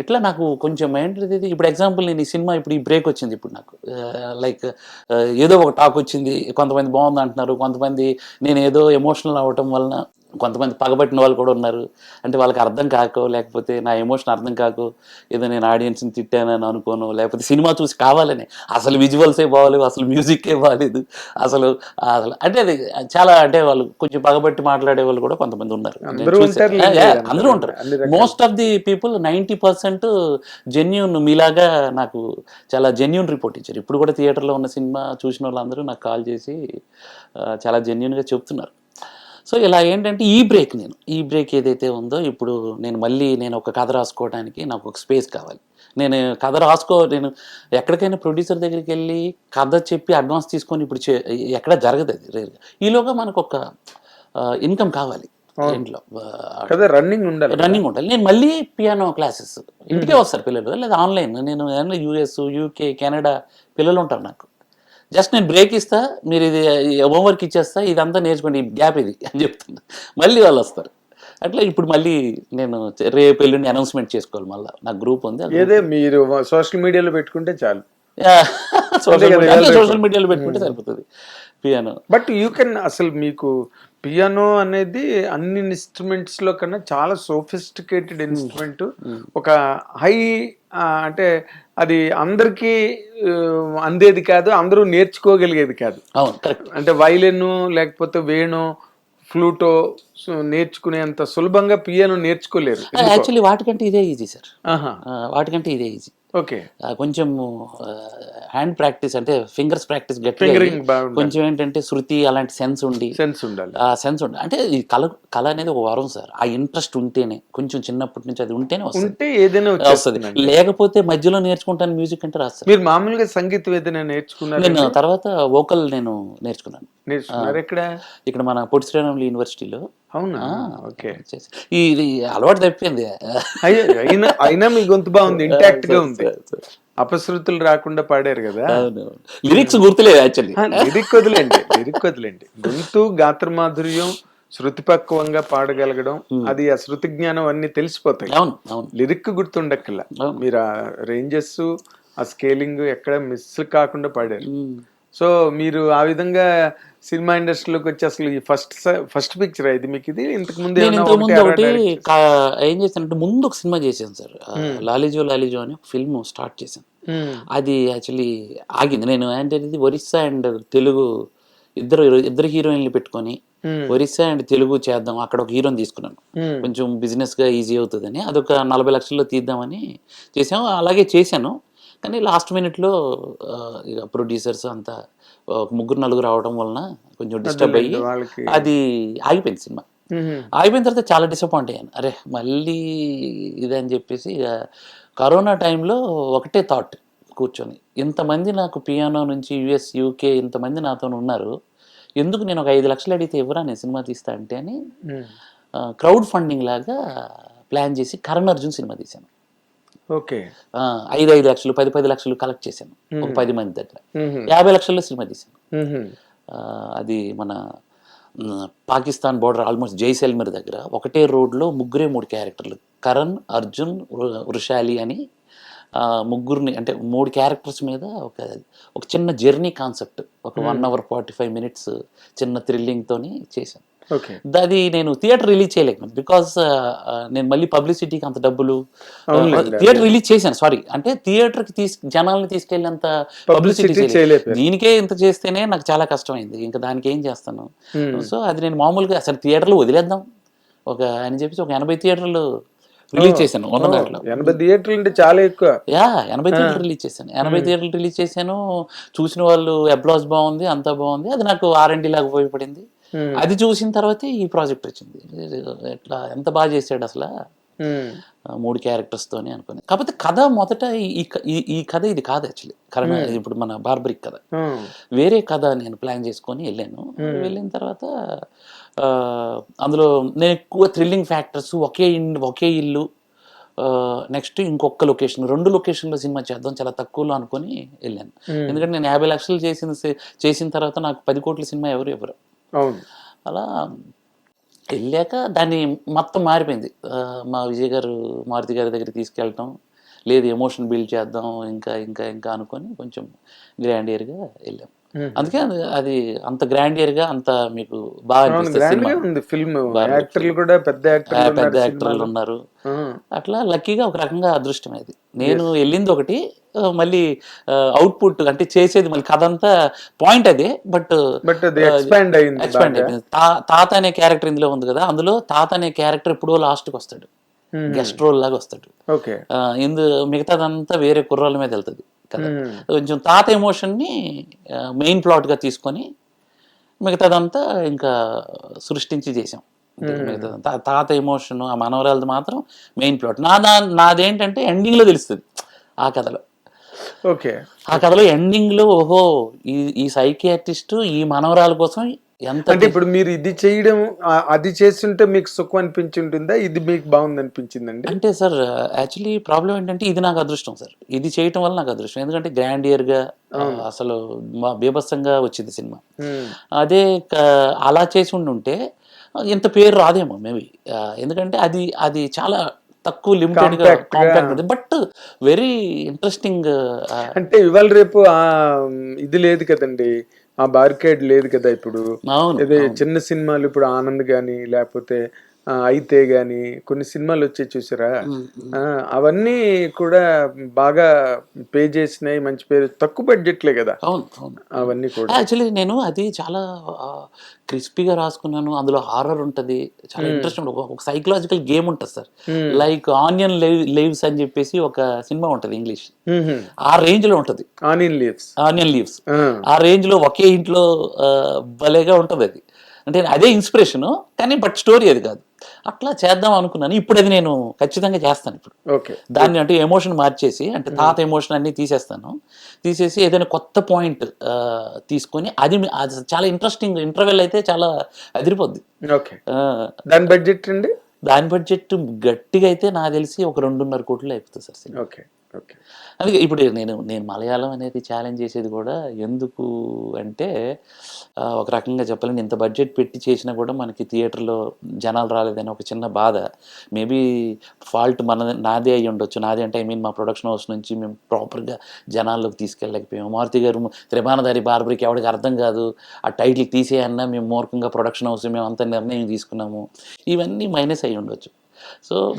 ఇట్లా నాకు కొంచెం ఏంటిది ఇప్పుడు ఎగ్జాంపుల్ నేను ఈ సినిమా ఇప్పుడు ఈ బ్రేక్ వచ్చింది ఇప్పుడు నాకు. లైక్ ఏదో ఒక టాక్ వచ్చింది కొంతమంది బాగుంది అంటున్నారు కొంతమంది నేను ఏదో ఎమోషనల్ అవ్వటం వలన కొంతమంది పగబట్టిన వాళ్ళు కూడా ఉన్నారు. అంటే వాళ్ళకి అర్థం కాకో లేకపోతే నా ఎమోషన్ అర్థం కాకో ఏదో నేను ఆడియన్స్ని తిట్టానని అనుకోను. లేకపోతే సినిమా చూసి కావాలని. అసలు విజువల్సే బాగాలేవు అసలు మ్యూజిక్కే బాగాలేదు. అసలు అసలు అంటే అది చాలా అంటే వాళ్ళు కొంచెం పగబట్టి మాట్లాడే వాళ్ళు కూడా కొంతమంది ఉన్నారు. నేను అందరూ ఉంటారు most of the people ninety percent genuine మీలాగా నాకు చాలా జెన్యున్ రిపోర్ట్ ఇచ్చారు. ఇప్పుడు కూడా థియేటర్లో ఉన్న సినిమా చూసిన వాళ్ళందరూ నాకు కాల్ చేసి చాలా జెన్యున్గా చెప్తున్నారు. సో ఇలా ఏంటంటే ఈ బ్రేక్ నేను ఈ బ్రేక్ ఏదైతే ఉందో ఇప్పుడు నేను మళ్ళీ నేను ఒక కథ రాసుకోవడానికి నాకు ఒక స్పేస్ కావాలి. నేను కథ రాసుకో నేను ఎక్కడికైనా ప్రొడ్యూసర్ దగ్గరికి వెళ్ళి కథ చెప్పి అడ్వాన్స్ తీసుకొని ఇప్పుడు చే- ఎక్కడ జరగదు అది రేరుగా ఈలోగా మనకు ఒక ఇన్కమ్ కావాలి ఇంట్లో. రన్నింగ్ ఉండాలి రన్నింగ్ ఉంటుంది నేను మళ్ళీ పియానో క్లాసెస్ ఇంటికే వస్తారు పిల్లలు లేదా ఆన్లైన్ నేను యూఎస్ యూకే కెనడా పిల్లలు ఉంటారు నాకు. జస్ట్ నేను బ్రేక్ ఇస్తా మీరు ఇది హోంవర్క్ ఇచ్చేస్తా ఇదంతా నేర్చుకోండి ఈ గ్యాప్ ఇది అని చెప్తున్నా. మళ్ళీ వాళ్ళు వస్తారు. అట్లా ఇప్పుడు మళ్ళీ నేను రేపు ఎల్లుండి అనౌన్స్మెంట్ చేసుకోవాలి మళ్ళీ. నా గ్రూప్ ఉంది ఏదే మీరు సోషల్ మీడియాలో పెట్టుకుంటే చాలు. సోషల్ మీడియా మీడియాలో పెట్టుకుంటే. సరిపోతుంది పియానో. బట్ యూ కెన్ అసలు మీకు పియానో అనేది అన్ని ఇన్స్ట్రుమెంట్స్లో కన్నా చాలా సోఫిస్టికేటెడ్ ఇన్స్ట్రుమెంట్. ఒక హై అంటే అది అందరికీ అందేది కాదు అందరూ నేర్చుకోగలిగేది కాదు. అంటే వైలిన్ లేకపోతే వేణు ఫ్లూటో నేర్చుకునేంత సులభంగా పియానో నేర్చుకోలేరు. యాక్చువల్లీ వాటికంటే ఇదే ఈజీ సార్. ఆహా. వాటికంటే ఇదే ఈజీ. ఓకే. కొంచెం హ్యాండ్ ప్రాక్టీస్ అంటే ఫింగర్స్ ప్రాక్టీస్ గట్టిగా. కొంచెం ఏంటంటే శృతి అలాంటి సెన్స్ ఉండి సెన్స్ ఉండాలి. ఆ సెన్స్ ఉండి అంటే ఈ కళ కళ అనేది ఒక వరం సార్. ఆ ఇంట్రెస్ట్ ఉంటేనే కొంచెం చిన్నప్పటి నుంచి అది ఉంటేనే వస్తుంది. ఉంటే ఏదైనా వస్తుంది. లేకపోతే మధ్యలో నేర్చుకుంటాను మ్యూజిక్ అంటే రాస్తారు మీరు మామూలుగా సంగీతం ఏదైనా నేర్చుకున్నారు నేను తర్వాత వోకల్ నేను నేర్చుకున్నాను. ఎక్కడ? ఇక్కడ మన పొట్టి శ్రీరాములు యూనివర్సిటీలో అవునా? ఓకే. ఇది అలవాటు తప్పింది. అయినా అయినా మీ గొంతు బాగుంది ఇంటాక్ట్గా ఉంది. అపశృతులు రాకుండా పాడారు కదా? లిరిక్స్ గుర్తులేదు యాక్చువల్లీ లిరిక్ వదిలేండి లిరిక్ వదిలేండి. గొంతు గాత్ర మాధుర్యం శృతి పక్వంగా పాడగలగడం అది ఆ శృతి జ్ఞానం అన్ని తెలిసిపోతాయి. లిరిక్ గుర్తుండక్కల్లా అవును. మీరు ఆ రేంజెస్ ఆ స్కేలింగ్ ఎక్కడ మిస్ కాకుండా పాడారు. సో మీరు ఆ విధంగా సినిమా ఇండస్ట్రీలోకి వచ్చి అసలు ఈ ఫస్ట్ ఫస్ట్ పిక్చర్ ఇది మీకు? ఇది ఇంతకు ముందు ఒకటి ఏం చేశానంటే ముందు ఒక సినిమా చేశాను సార్. ఆ, లాలిజో లాలిజో అని ఒక ఫిల్మ్ స్టార్ట్ చేశాను. Hmm. అది యాక్చువల్లీ ఆగింది. నేను అంటే ఒరిస్సా అండ్ తెలుగు ఇద్దరు ఇద్దరు హీరోయిన్లు పెట్టుకొని Hmm. ఒరిస్సా అండ్ తెలుగు చేద్దాం అక్కడ ఒక హీరోని తీసుకున్నాను. Hmm. కొంచెం business గా ఈజీ అవుతుందని అదొక నలభై లక్షల్లో తీద్దామని చేసాము అలాగే చేశాను. కానీ లాస్ట్ మినిట్లో ఇక ప్రొడ్యూసర్స్ అంతా ఒక ముగ్గురు నలుగురు రావడం వలన కొంచెం డిస్టర్బ్ అయ్యి అది ఆగిపోయింది సినిమా. అయిపోయిన తర్వాత చాలా డిసప్పాయింట్ అయ్యాను అరే మళ్ళీ ఇదని చెప్పేసి కరోనా టైంలో ఒకటే థాట్ కూర్చొని ఇంతమంది నాకు పియానో నుంచి యుఎస్ యూకే ఇంతమంది నాతో ఉన్నారు ఎందుకు నేను ఒక ఐదు లక్షలు అడిగితే ఎవరా నేను సినిమా తీస్తా అంటే అని. క్రౌడ్ ఫండింగ్ లాగా ప్లాన్ చేసి కరణ్ అర్జున్ సినిమా తీశాను ఓకే. ఐదు ఐదు లక్షలు పది పది లక్షలు కలెక్ట్ చేశాను. ఒక పది మంది దగ్గర. యాభై లక్షల్లో సినిమా తీశాను. అది మన పాకిస్తాన్ బోర్డర్ ఆల్మోస్ట్ జైసల్మీర్ దగ్గర. ఒకటే రోడ్లో ముగ్గురే మూడు క్యారెక్టర్లు కరణ్ అర్జున్ వృషాలి అని ముగ్గురిని అంటే మూడు క్యారెక్టర్స్ మీద ఒక ఒక చిన్న జర్నీ కాన్సెప్ట్ ఒక one hour forty five minutes చిన్న థ్రిల్లింగ్తోని చేశాను. అది నేను థియేటర్ రిలీజ్ చేయలేకపోయాను బికాస్ నేను మళ్ళీ పబ్లిసిటీకి అంత డబ్బులు అవునులేండి, థియేటర్ రిలీజ్ చేశాను సారీ అంటే థియేటర్కి తీసు జనాల్ని తీసుకెళ్ళేంత పబ్లిసిటీ. దీనికే ఇంత చేస్తేనే నాకు చాలా కష్టమైంది. ఇంకా దానికి ఏం చేస్తాను. సో అది నేను మామూలుగా అసలు థియేటర్లో వదిలేద్దాం. ఒక అని చెప్పేసి ఒక ఎనభై థియేటర్లు రిలీజ్ చేశాను ఉన్న దాంట్లో. ఎనభై థియేటర్లు అంటే చాలా ఎక్కువ. యా ఎనభై థియేటర్లు రిలీజ్ చేశాను. ఎనభై థియేటర్లు రిలీజ్ చేశాను. చూసిన వాళ్ళు అప్లాస్ బాగుంది అంతా బాగుంది. అది నాకు ఆర్ఎండి లాగా ఉపయోగపడింది. అది చూసిన తర్వాతే ఈ ప్రాజెక్ట్ వచ్చింది. ఎట్లా ఎంత బాగా చేశాడు అసలు? Hmm. మూడు క్యారెక్టర్స్ తోని అనుకుని. కాకపోతే కథ మొదట ఈ- ఈ కథ ఇది కాదు యాక్చువల్లీ కరణ ఇప్పుడు మన బార్బరిక్ కథ. Hmm. వేరే కథ నేను ప్లాన్ చేసుకొని వెళ్ళాను. వెళ్ళిన తర్వాత అందులో నేను ఎక్కువ థ్రిల్లింగ్ ఫ్యాక్టర్స్ ఒకే ఒకే ఇల్లు నెక్స్ట్ ఇంకొక లొకేషన్ రెండు లొకేషన్లో సినిమా చేద్దాం చాలా తక్కువలో అనుకొని వెళ్ళాను. ఎందుకంటే నేను యాభై లక్షలు చేసిన చేసిన తర్వాత నాకు పది కోట్ల సినిమా ఎవరు ఎవరు అలా వెళ్ళాక దాన్ని మొత్తం మారిపోయింది. మా విజయ్ గారు మారుతి గారి దగ్గర తీసుకెళ్ళటం లేదు ఎమోషన్ బిల్డ్ చేద్దాం ఇంకా ఇంకా ఇంకా అనుకొని కొంచెం గ్రాండ్ ఇయర్గా వెళ్ళాం. అందుకే అది- అది అంత గ్రాండ్ ఇయర్గా అంత మీకు బాగా గా ఉంది ఫిల్మ్. బాగా యాక్టర్లు కూడా పెద్ద యాక్టర్లు పెద్ద ఉన్నారు. యాక్టర్లు అట్లా లక్కీగా ఒక రకంగా అదృష్టం అది. నేను వెళ్ళింది ఒకటి మళ్ళీ అవుట్పుట్ అంటే చేసేది మళ్ళీ కథ అంతా పాయింట్ అదే బట్ ఎక్స్పాండ్ అయింది ఎక్స్పాండ్ తాత అనే క్యారెక్టర్ ఇందులో ఉంది కదా అందులో తాత అనే క్యారెక్టర్ ఎప్పుడో లాస్ట్కి వస్తాడు. Hmm. గెస్ట్ రోల్ లాగా వస్తాడు. ఇందు మిగతాదంతా వేరే కుర్రాల మీద వెళ్తుంది. కదా. కొంచెం తాత ఎమోషన్ని మెయిన్ ప్లాట్గా తీసుకొని మిగతాదంతా ఇంకా సృష్టించి చేసాం తాత ఎమోషన్ ఆ మనవరాలది మాత్రం మెయిన్ ప్లాట్. నా దా నాదేంటంటే ఎండింగ్లో తెలుస్తుంది ఆ కథలో. ఓకే. ఆ కథలో ఎండింగ్లో ఓహో ఈ ఈ సైకియాట్రిస్ట్ ఈ మనవరాల కోసం ఎంత అంటే ఇప్పుడు మీరు ఇది చేయడం అది చేస్తుంటే మీకు సుఖం అనిపించి ఉంటుందా ఇది మీకు బాగుంది అనిపించిందండి అంటే సార్ యాక్చువల్లీ ప్రాబ్లం ఏంటంటే ఇది నాకు అదృష్టం సార్. ఇది చేయటం వల్ల నాకు అదృష్టం. ఎందుకంటే గ్రాండ్ ఇయర్గా అసలు మా బీభత్సంగా వచ్చింది సినిమా. అదే అలా చేసి ఉండుంటే ఇంత పేరు రాదేమో మేబీ. ఎందుకంటే అది అది చాలా తక్కువ Compact గా. కాంపాక్ట్ బట్ వెరీ ఇంట్రెస్టింగ్ అంటే ఇవాళ రేపు ఇది లేదు కదండి. ఆ బార్కేడ్ లేదు కదా ఇప్పుడు. అవును. చిన్న సినిమాలు ఇప్పుడు ఆనంద్ గాని లేకపోతే అయితే గాని కొన్ని సినిమాలు వచ్చి చూసారా? అవన్నీ కూడా బాగా పే చేసినాయి మంచి పేరు తక్కువ బడ్జెట్లే కదా. అవును అవును. అవన్నీ కూడా. యాక్చువల్లీ నేను అది చాలా క్రిస్పీగా రాసుకున్నాను అందులో హారర్ ఉంటుంది చాలా ఇంట్రెస్టింగ్ ఒక సైకలాజికల్ గేమ్ ఉంటుంది సార్. లైక్ ఆనియన్ లీవ్స్ అని చెప్పేసి ఒక సినిమా ఉంటుంది ఇంగ్లీష్. ఆ రేంజ్లో ఉంటుంది. Onion leaves. Onion leaves. ఆ. రేంజ్లో ఒకే ఇంట్లో భలేగా ఉంటుంది అది. అంటే అదే ఇన్స్పిరేషన్ కానీ బట్ స్టోరీ అది కాదు. అట్లా చేద్దాం అనుకున్నాను. ఇప్పుడు అది నేను ఖచ్చితంగా చేస్తాను ఇప్పుడు. ఓకే. దాన్ని అంటే ఎమోషన్ మార్చేసి అంటే తాత ఎమోషన్ అన్ని తీసేస్తాను. తీసేసి ఏదైనా కొత్త పాయింట్ తీసుకొని అది చాలా ఇంట్రెస్టింగ్ ఇంటర్వెల్ అయితే చాలా అదిరిపోద్ది. దాని బడ్జెట్ అండి? దాని బడ్జెట్ గట్టిగా అయితే నాకు తెలిసి ఒక రెండున్నర కోట్లు అయిపోతుంది సార్ ఓకే. అందుకే ఇప్పుడు నేను నేను మలయాళం అనేది ఛాలెంజ్ చేసేది కూడా ఎందుకు అంటే ఒక రకంగా చెప్పాలని ఇంత బడ్జెట్ పెట్టి చేసినా కూడా మనకి థియేటర్లో జనాలు రాలేదని ఒక చిన్న బాధ. మేబీ ఫాల్ట్ మన నాదే అయ్యి ఉండొచ్చు. నాదే అంటే ఐ మీన్ మా ప్రొడక్షన్ హౌస్ నుంచి మేము ప్రాపర్గా జనాల్లోకి తీసుకెళ్ళలేకపోయాము. మారుతి గారు త్రిభానధారి బార్బరికి ఎవరికి అర్థం కాదు. ఆ టైటిల్ తీసేయన్నా మేము మూర్ఖంగా ప్రొడక్షన్ హౌస్ మేము అంత నిర్ణయం తీసుకున్నాము. ఇవన్నీ మైనస్ అయ్యి ఉండొచ్చు. సో